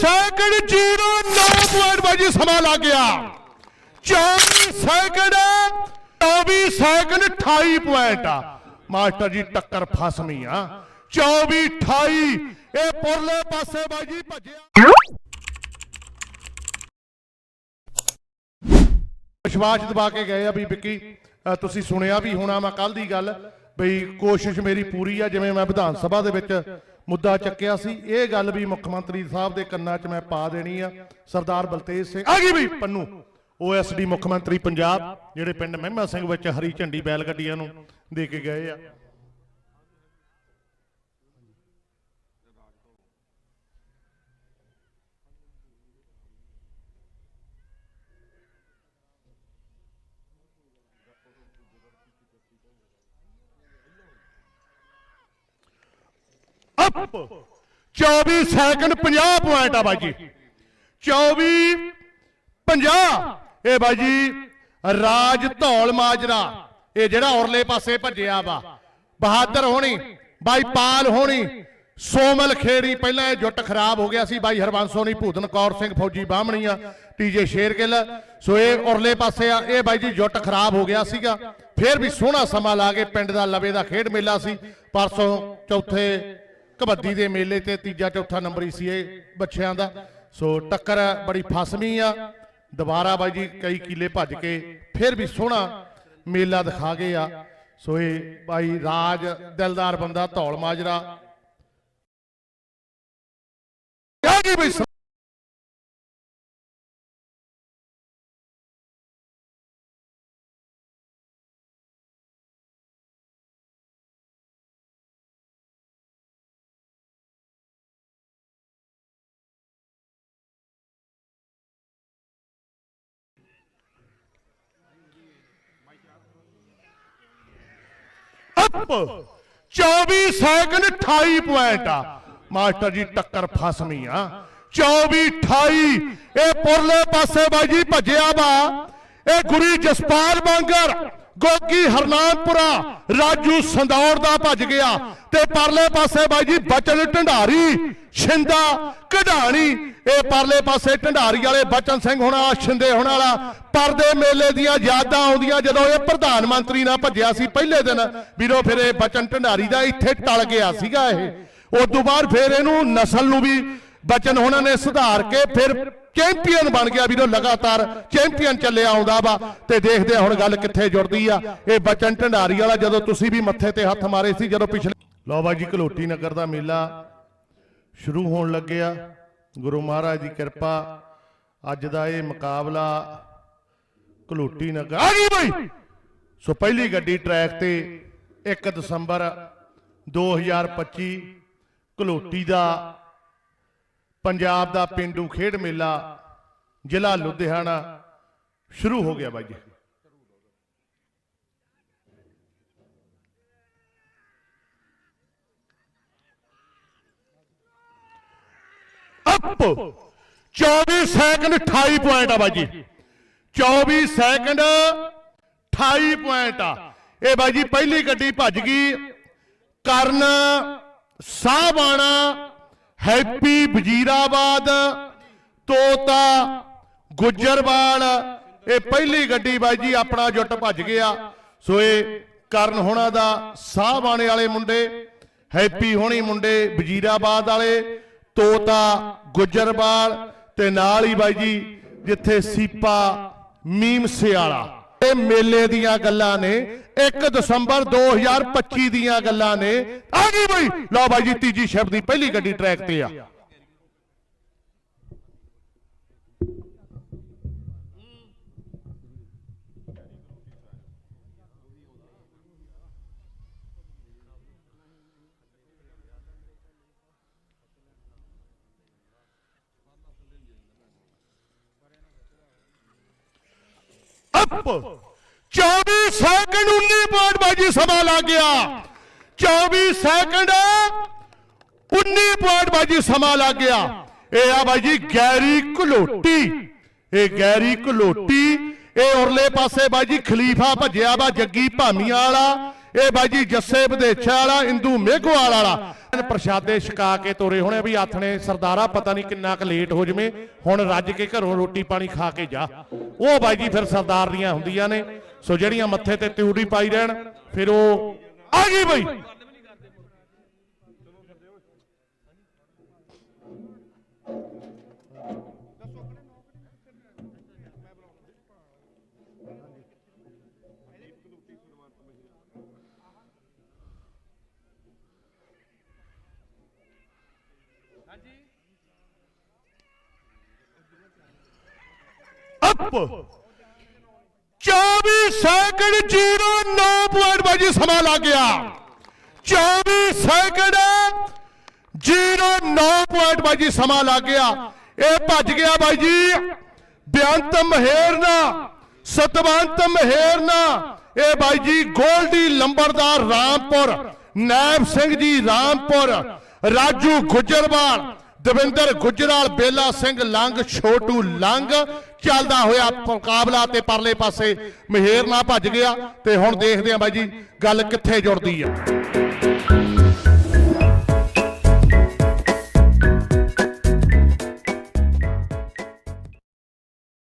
Second 09 point ਬਾਜੀ, ਸਮਾਂ ਲੱਗ ਗਿਆ। 24 ਸੈਕਿੰਡ 24 ਸੈਕਿੰਡ 28 ਪੁਆਇੰਟ ਆ। ਮਾਸਟਰ ਜੀ, ਟੱਕਰ ਫਸਮੀ ਆ। 24 28 ਇਹ ਪੁਰਲੇ ਪਾਸੇ ਬਾਜੀ ਭੱਜਿਆ। ਵਿਸ਼ਵਾਸ ਦਬਾ ਕੇ ਗਏ ਆ ਵੀ ਵਿੱਕੀ। ਤੁਸੀਂ ਸੁਣਿਆ ਵੀ ਹੋਣਾ ਮੈਂ ਕੱਲ ਦੀ ਗੱਲ, ਬਈ ਕੋਸ਼ਿਸ਼ ਮੇਰੀ ਪੂਰੀ ਆ, ਜਿਵੇਂ ਮੈਂ ਵਿਧਾਨ ਸਭਾ ਦੇ ਵਿੱਚ ਮੁੱਦਾ ਚੱਕਿਆ ਸੀ। ਇਹ ਗੱਲ ਵੀ ਮੁੱਖ ਮੰਤਰੀ ਸਾਹਿਬ ਦੇ ਕੰਨਾਂ 'ਚ ਮੈਂ ਪਾ ਦੇਣੀ ਆ। ਸਰਦਾਰ ਬਲਤੇਜ ਸਿੰਘ ਆ ਗਈ ਬਈ ਪੰਨੂ। ਓਐਸਡੀ ਮੁੱਖ ਮੰਤਰੀ ਪੰਜਾਬ, ਜਿਹੜੇ ਪਿੰਡ ਮਹਿਮਾ ਸਿੰਘ ਵਿੱਚ ਹਰੀ ਝੰਡੀ ਬੈਲ ਗੱਡੀਆਂ ਨੂੰ ਦੇ ਕੇ ਗਏ ਆ। ਅਪ 24 ਸੈਕਿੰਡ 50 ਪੁਆਇੰਟ ਆ ਬਾਜੀ 24 50 ਇਹ ਬਾਜੀ ਰਾਜ ਧੌਲ ਮਾਜਰਾ। ਇਹ ਜਿਹੜਾ ਔਰਲੇ ਪਾਸੇ ਭੱਜਿਆ ਵਾ। ਬਹਾਦਰ ਹੋਣੀ, ਬਾਈ ਪਾਲ ਹੋਣੀ, ਸੋਮਲ ਖੇੜੀ, ਪਹਿਲਾਂ ਇਹ ਜੁੱਟ ਖਰਾਬ ਹੋ ਗਿਆ ਸੀ। ਬਾਈ ਹਰਬੰਸ ਹੋਣੀ ਭੂਤਨ ਕੌਰ ਸਿੰਘ, ਫੌਜੀ ਬਾਹਮਣੀ ਬਾਹਮਣੀਆਂ ਟੀਜੇ ਸ਼ੇਰਗਿੱਲ। ਸੋ ਇਹ ਔਰਲੇ ਪਾਸੇ ਆ। ਇਹ ਬਾਈ ਜੀ ਜੁੱਟ ਖਰਾਬ ਹੋ ਗਿਆ ਸੀਗਾ। ਫੇਰ ਵੀ ਸੋਹਣਾ ਸਮਾਂ ਲਾ ਕੇ ਪਿੰਡ ਦਾ ਲਵੇ ਦਾ ਖੇਡ ਮੇਲਾ ਸੀ। ਪਰਸੋਂ ਚੌਥੇ ਕਬੱਡੀ ਦੇ ਮੇਲੇ ਤੇ ਤੀਜਾ ਚੌਥਾ ਨੰਬਰ ਹੀ ਸੀ ਇਹ ਬੱਚਿਆਂ ਦਾ। ਸੋ ਟੱਕਰ ਬੜੀ ਫਸਵੀਂ ਆ। ਦੁਬਾਰਾ ਬਾਈ ਜੀ ਕਈ ਕਿਲੇ ਭੱਜ ਕੇ ਫਿਰ ਵੀ ਸੋਹਣਾ ਮੇਲਾ ਦਿਖਾ ਗਏ ਆ। ਸੋ ਇਹ ਬਾਈ ਰਾਜ ਦਿਲਦਾਰ ਬੰਦਾ, ਧੌਲ ਮਾਜਰਾ। ਆ ਗਈ ਬਈ ਸ- 24 ਸੈਕਿੰਡ 28 ਪੁਆਇੰਟ ਆ। ਮਾਸਟਰ ਜੀ, ਟੱਕਰ ਫਸਮੀ ਆ। 24 28 ਇਹ ਪੁਰਲੇ ਪਾਸੇ ਬਾਜੀ ਭੱਜਿਆ ਵਾ। ਇਹ ਗੁਰੀ ਜਸਪਾਲ ਬਾਂਗਰ। ਗੋਗੀ ਹਰਨਾਮਪੁਰਾ ਰਾਜੂ ਸੰਦੌੜ ਦਾ ਭੱਜ ਗਿਆ ਤੇ ਪਰਲੇ ਪਾਸੇ ਬਾਈ ਜੀ ਬਚਨ ਢੰਡਾਰੀ, ਛਿੰਦਾ, ਕਢਾਣੀ। ਇਹ ਪਰਲੇ ਪਾਸੇ ਢੰਡਾਰੀ ਵਾਲੇ ਬਚਨ ਸਿੰਘ ਹੋਣਾ ਛਿੰਦੇ ਹੋਣ ਵਾਲਾ। ਪਰਦੇ ਮੇਲੇ ਦੀਆਂ ਯਾਦਾਂ ਆਉਂਦੀਆਂ ਜਦੋਂ ਇਹ ਪ੍ਰਧਾਨ ਮੰਤਰੀ ਨਾਲ ਭੱਜਿਆ ਸੀ ਪਹਿਲੇ ਦਿਨ। ਵੀਰੋ, ਫਿਰ ਇਹ ਬਚਨ ਢੰਡਾਰੀ ਦਾ ਇੱਥੇ ਟਲ ਗਿਆ ਸੀਗਾ ਇਹ। ਉਸ ਤੋਂ ਬਾਅਦ ਫਿਰ ਇਹਨੂੰ ਨਸਲ ਨੂੰ ਵੀ ਬਚਨ ਹੋਣਾ ਨੇ ਸੁਧਾਰ ਕੇ ਫਿਰ ਚੈਂਪੀਅਨ ਬਣ ਗਿਆ ਵੀਰੋ, ਲਗਾਤਾਰ ਚੈਂਪੀਅਨ ਚੱਲਿਆ ਆਉਂਦਾ ਵਾ। ਤੇ ਦੇਖਦੇ ਆ ਹੁਣ ਗੱਲ ਕਿੱਥੇ ਜੁੜਦੀ ਆ। ਇਹ ਬਚਨ ਢੰਡਾਰੀ ਵਾਲਾ ਜਦੋਂ ਤੁਸੀਂ ਵੀ ਮੱਥੇ ਤੇ ਹੱਥ ਮਾਰੇ ਸੀ, ਜਦੋਂ ਪਿਛਲੇ ਲਓ ਬਾਜੀ ਘਲੋਟੀ ਨਗਰ ਦਾ ਮੇਲਾ ਸ਼ੁਰੂ ਹੋਣ ਲੱਗਿਆ ਗੁਰੂ ਮਹਾਰਾਜ ਦੀ ਕਿਰਪਾ, ਅੱਜ ਦਾ ਇਹ ਮੁਕਾਬਲਾ ਘਲੋਟੀ ਨਗਰ ਆ ਗਈ ਬਈ! ਸੋ ਪਹਿਲੀ ਗੱਡੀ ਟਰੈਕ ਤੇ 1 ਦਸੰਬਰ 2025 ਘਲੋਟੀ ਦਾ ਪੰਜਾਬ ਦਾ ਪਿੰਡੂ ਖੇਡ ਮੇਲਾ ਜ਼ਿਲ੍ਹਾ ਲੁਧਿਆਣਾ ਸ਼ੁਰੂ ਹੋ ਗਿਆ ਬਾਈ ਜੀ। ਅਪ! 24 ਸੈਕਿੰਡ 28 ਪੁਆਇੰਟ ਆ ਬਾਈ ਜੀ। 24 ਸੈਕਿੰਡ 28 ਪੁਆਇੰਟ ਆ। ਇਹ ਬਾਈ ਜੀ ਪਹਿਲੀ ਗੱਡੀ ਭੱਜ ਗਈ। ਕਰਨ ਸਾਹਬਾਣਾ ਹੈਪੀ ਵਜੀਰਾਬਾਦ, ਤੋਤਾ, ਗੁੱਜਰਵਾਲ, ਇਹ ਪਹਿਲੀ ਗੱਡੀ ਬਾਈ ਜੀ ਆਪਣਾ ਜੁੱਟ ਭੱਜ ਗਿਆ। ਸੋ ਇਹ ਕਰਨ ਹੋਣਾ ਦਾ ਸਾਹਬਾਣੇ ਵਾਲੇ ਮੁੰਡੇ, ਹੈਪੀ ਹੋਣੀ ਮੁੰਡੇ, ਵਜੀਰਾਬਾਦ ਵਾਲੇ, ਤੋਤਾ, ਗੁੱਜਰਵਾਲ ਤੇ ਨਾਲ ਹੀ ਬਾਈ ਜੀ ਜਿੱਥੇ ਸੀਪਾ ਮੀਮਸੇ ਵਾਲਾ ਇਹ ਮੇਲੇ ਦੀਆਂ ਗੱਲਾਂ ਨੇ। 1 ਦਸੰਬਰ 2025 ਦੀਆਂ ਗੱਲਾਂ ਨੇ। ਆ ਗਈ ਬਈ। ਲਓ ਬਾਈ ਜੀ, ਤੀਜੀ ਸ਼ਬਦ ਦੀ ਪਹਿਲੀ ਗੱਡੀ ਟਰੈਕ ਤੇ ਆ। ਅਪ 24 ਸੈਕਿੰਡ 19 ਪੁਆਇੰਟ ਬਾਜੀ ਸਮਾਂ ਲੱਗ ਗਿਆ। 24 ਸੈਕਿੰਡ 19 ਪੁਆਇੰਟ ਬਾਜੀ ਸਮਾਂ ਲੱਗ ਗਿਆ। ਇਹ ਆ ਬਾਈ ਜੀ ਗੈਰੀ ਘਲੋਟੀ। ਇਹ ਗੈਰੀ ਘਲੋਟੀ, ਇਹ ਉਰਲੇ ਪਾਸੇ ਬਾਜੀ ਖਲੀਫਾ ਭੱਜਿਆ ਵਾ ਜੱਗੀ ਭਾਮੀਆਂ ਵਾਲਾ, ਇਹ ਬਾਈਜੀ ਜੱਸੇ ਵਿਦੇਛਾ ਵਾਲਾ, ਇੰਦੂ ਮੇਘਵਾਲ ਵਾਲਾ। ਪ੍ਰਸ਼ਾਦੇ ਛਕਾ ਕੇ ਤੋਰੇ ਹੋਣੇ ਵੀ ਆਥਣੇ ਸਰਦਾਰਾ, ਪਤਾ ਨਹੀਂ ਕਿੰਨਾ ਕੁ ਲੇਟ ਹੋ ਜਵੇਂ, ਹੁਣ ਰੱਜ ਕੇ ਘਰੋਂ ਰੋਟੀ ਪਾਣੀ ਖਾ ਕੇ ਜਾ। ਉਹ ਬਾਈ ਜੀ ਫਿਰ ਸਰਦਾਰ ਦੀਆਂ ਹੁੰਦੀਆਂ ਨੇ, ਸੋ ਜਿਹੜੀਆਂ ਮੱਥੇ ਤੇ ਤਿਉੜੀ ਪਾਈ ਰਹਿਣ, ਫਿਰ ਉਹ ਆ ਗਈ ਬਈ। ਅਪ 24 ਸੈਕਿੰਡ 09 ਪੁਆਇੰਟ ਬਾਈ ਜੀ ਸਮਾਂ ਲੱਗ ਗਿਆ। 24 ਸੈਕਿੰਡ 09 ਪੁਆਇੰਟ ਬਾਈ ਸਮਾਂ ਲੱਗ ਗਿਆ। ਇਹ ਭੱਜ ਗਿਆ ਬਾਈ ਜੀ ਬੇਅੰਤ ਮਹਿਰਨਾ ਸਤਵੰਤ ਮਹਿਰਨਾ ਇਹ ਬਾਈ ਜੀ ਗੋਲਡੀ ਲੰਬਰਦਾਰ ਰਾਮਪੁਰ, ਨੈਬ ਸਿੰਘ ਜੀ ਰਾਮਪੁਰ, ਰਾਜੂ ਗੁਜਰਵਾਲ ਦਵਿੰਦਰ ਗੁਜਰਾਲ, ਬੇਲਾ ਸਿੰਘ ਲੰਗ, ਛੋਟੂ ਲੰਗ ਚੱਲਦਾ ਹੋਇਆ ਮੁਕਾਬਲਾ ਤੇ ਪਰਲੇ ਪਾਸੇ। ਮਹਿਰ ਨਾ ਭੱਜ ਗਿਆ ਤੇ ਹੁਣ ਦੇਖਦੇ ਆ ਬਾਈ ਜੀ, ਗੱਲ ਕਿੱਥੇ ਜੁੜਦੀ ਆ।